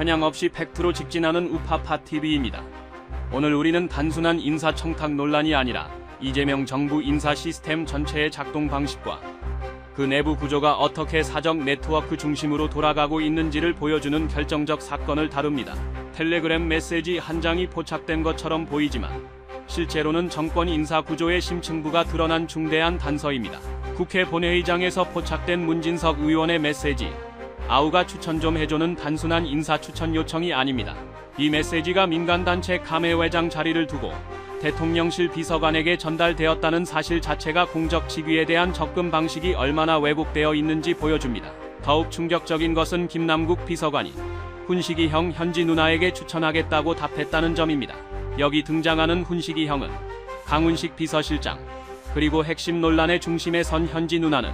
편향 없이 팩트로 직진하는 우파파 TV입니다. 오늘 우리는 단순한 인사청탁 논란이 아니라 이재명 정부 인사 시스템 전체의 작동 방식과 그 내부 구조가 어떻게 사적 네트워크 중심으로 돌아가고 있는지를 보여주는 결정적 사건을 다룹니다. 텔레그램 메시지 한 장이 포착된 것처럼 보이지만 실제로는 정권 인사 구조의 심층부가 드러난 중대한 단서입니다. 국회 본회의장에서 포착된 문진석 의원의 메시지 아우가 추천 좀 해줘는 단순한 인사 추천 요청이 아닙니다. 이 메시지가 민간단체 감회회장 자리를 두고 대통령실 비서관에게 전달되었다는 사실 자체가 공적 직위에 대한 접근 방식이 얼마나 왜곡되어 있는지 보여줍니다. 더욱 충격적인 것은 김남국 비서관이 훈식이 형 현지 누나에게 추천하겠다고 답했다는 점입니다. 여기 등장하는 훈식이 형은 강훈식 비서실장 그리고 핵심 논란의 중심에 선 현지 누나는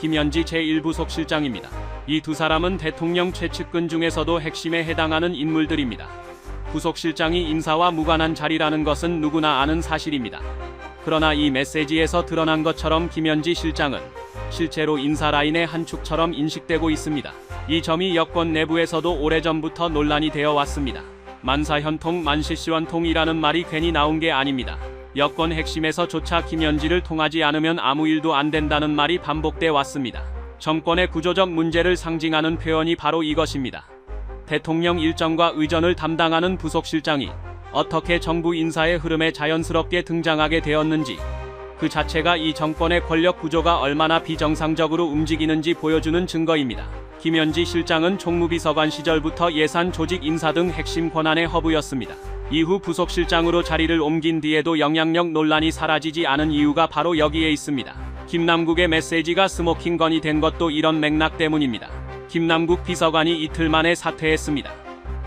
김현지 제1부속 실장입니다. 이 두 사람은 대통령 최측근 중에서도 핵심에 해당하는 인물들입니다. 부속실장이 인사와 무관한 자리라는 것은 누구나 아는 사실입니다. 그러나 이 메시지에서 드러난 것처럼 김현지 실장은 실제로 인사 라인의 한 축처럼 인식되고 있습니다. 이 점이 여권 내부에서도 오래전부터 논란이 되어 왔습니다. 만사현통 만시시원통이라는 말이 괜히 나온 게 아닙니다. 여권 핵심에서조차 김현지를 통하지 않으면 아무 일도 안 된다는 말이 반복돼 왔습니다. 정권의 구조적 문제를 상징하는 표현이 바로 이것입니다. 대통령 일정과 의전을 담당하는 부속실장이 어떻게 정부 인사의 흐름에 자연스럽게 등장하게 되었는지 그 자체가 이 정권의 권력 구조가 얼마나 비정상적으로 움직이는지 보여주는 증거입니다. 김현지 실장은 총무비서관 시절부터 예산 조직 인사 등 핵심 권한의 허브였습니다. 이후 부속실장으로 자리를 옮긴 뒤에도 영향력 논란이 사라지지 않은 이유가 바로 여기에 있습니다. 김남국의 메시지가 스모킹건이 된 것도 이런 맥락 때문입니다. 김남국 비서관이 이틀 만에 사퇴했습니다.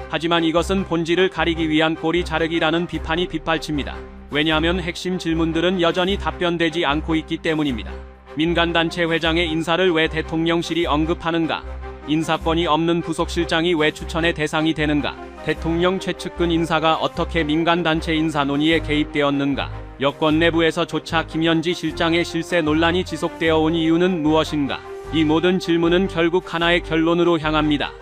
하지만 이것은 본질을 가리기 위한 꼬리 자르기라는 비판이 빗발칩니다. 왜냐하면 핵심 질문들은 여전히 답변되지 않고 있기 때문입니다. 민간단체 회장의 인사를 왜 대통령실이 언급하는가? 인사권이 없는 부속실장이 왜 추천의 대상이 되는가? 대통령 최측근 인사가 어떻게 민간단체 인사 논의에 개입되었는가? 여권 내부에서조차 김현지 실장의 실세 논란이 지속되어 온 이유는 무엇인가? 이 모든 질문은 결국 하나의 결론으로 향합니다.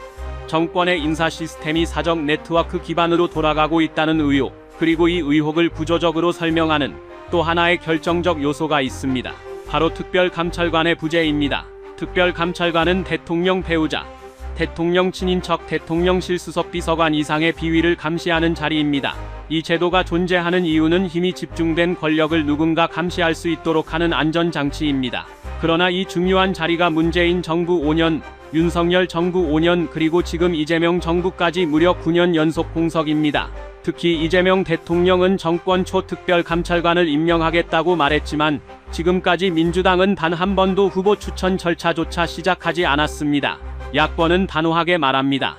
정권의 인사 시스템이 사적 네트워크 기반으로 돌아가고 있다는 의혹, 그리고 이 의혹을 구조적으로 설명하는 또 하나의 결정적 요소가 있습니다. 바로 특별감찰관의 부재입니다. 특별감찰관은 대통령 배우자, 대통령 친인척 대통령실 수석 비서관 이상의 비위를 감시하는 자리입니다. 이 제도가 존재하는 이유는 힘이 집중된 권력을 누군가 감시할 수 있도록 하는 안전장치입니다. 그러나 이 중요한 자리가 문재인 정부 5년, 윤석열 정부 5년 그리고 지금 이재명 정부까지 무려 9년 연속 공석입니다. 특히 이재명 대통령은 정권 초 특별감찰관을 임명하겠다고 말했지만 지금까지 민주당은 단 한 번도 후보 추천 절차조차 시작하지 않았습니다. 야권은 단호하게 말합니다.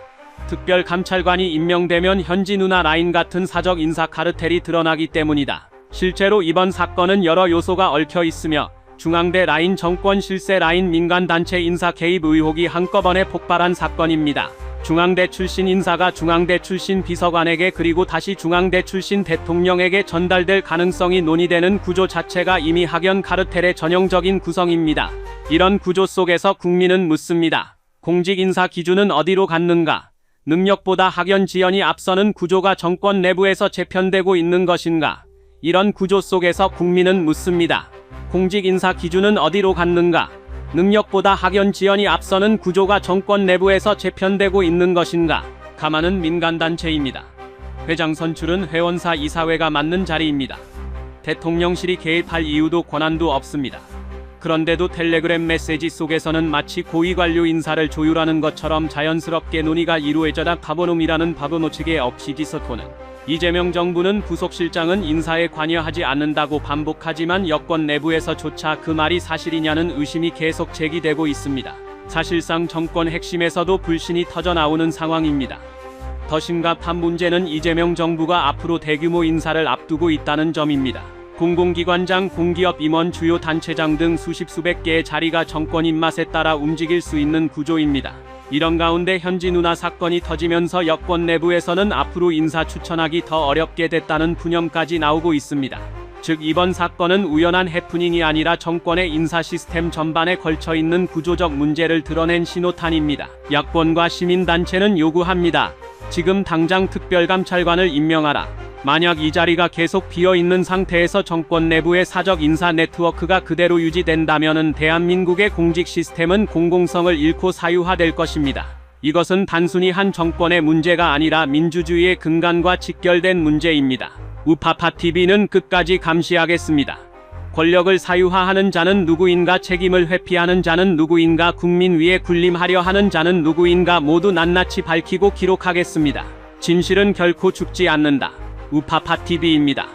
특별감찰관이 임명되면 현지 누나 라인 같은 사적 인사 카르텔이 드러나기 때문이다. 실제로 이번 사건은 여러 요소가 얽혀 있으며 중앙대 라인 정권 실세 라인 민간단체 인사 개입 의혹이 한꺼번에 폭발한 사건입니다. 중앙대 출신 인사가 중앙대 출신 비서관에게 그리고 다시 중앙대 출신 대통령에게 전달될 가능성이 논의되는 구조 자체가 이미 학연 카르텔의 전형적인 구성입니다. 이런 구조 속에서 국민은 묻습니다. 공직 인사 기준은 어디로 갔는가? 능력보다 학연 지연이 앞서는 구조가 정권 내부에서 재편되고 있는 것인가? 이런 구조 속에서 국민은 묻습니다. 공직 인사 기준은 어디로 갔는가? 능력보다 학연 지연이 앞서는 구조가 정권 내부에서 재편되고 있는 것인가? 가만은 민간단체입니다. 회장 선출은 회원사 이사회가 맡는 자리입니다. 대통령실이 개입할 이유도 권한도 없습니다. 그런데도 텔레그램 메시지 속에서는 마치 고위 관료 인사를 조율하는 것처럼 자연스럽게 논의가 이루어져다 바보놈이라는 바보노 측의 억시기서토는 이재명 정부는 부속실장은 인사에 관여하지 않는다고 반복하지만 여권 내부에서조차 그 말이 사실이냐는 의심이 계속 제기되고 있습니다. 사실상 정권 핵심에서도 불신이 터져나오는 상황입니다. 더 심각한 문제는 이재명 정부가 앞으로 대규모 인사를 앞두고 있다는 점입니다. 공공기관장, 공기업 임원, 주요 단체장 등 수십 수백 개의 자리가 정권 입맛에 따라 움직일 수 있는 구조입니다. 이런 가운데 현지 누나 사건이 터지면서 여권 내부에서는 앞으로 인사 추천하기 더 어렵게 됐다는 푸념까지 나오고 있습니다. 즉 이번 사건은 우연한 해프닝이 아니라 정권의 인사 시스템 전반에 걸쳐 있는 구조적 문제를 드러낸 신호탄입니다. 야권과 시민단체는 요구합니다. 지금 당장 특별감찰관을 임명하라. 만약 이 자리가 계속 비어 있는 상태에서 정권 내부의 사적 인사 네트워크가 그대로 유지된다면은 대한민국의 공직 시스템은 공공성을 잃고 사유화될 것입니다. 이것은 단순히 한 정권의 문제가 아니라 민주주의의 근간과 직결된 문제입니다. 우파파 TV는 끝까지 감시하겠습니다. 권력을 사유화하는 자는 누구인가 책임을 회피하는 자는 누구인가 국민 위에 군림하려 하는 자는 누구인가 모두 낱낱이 밝히고 기록하겠습니다. 진실은 결코 죽지 않는다. 우파파 TV입니다.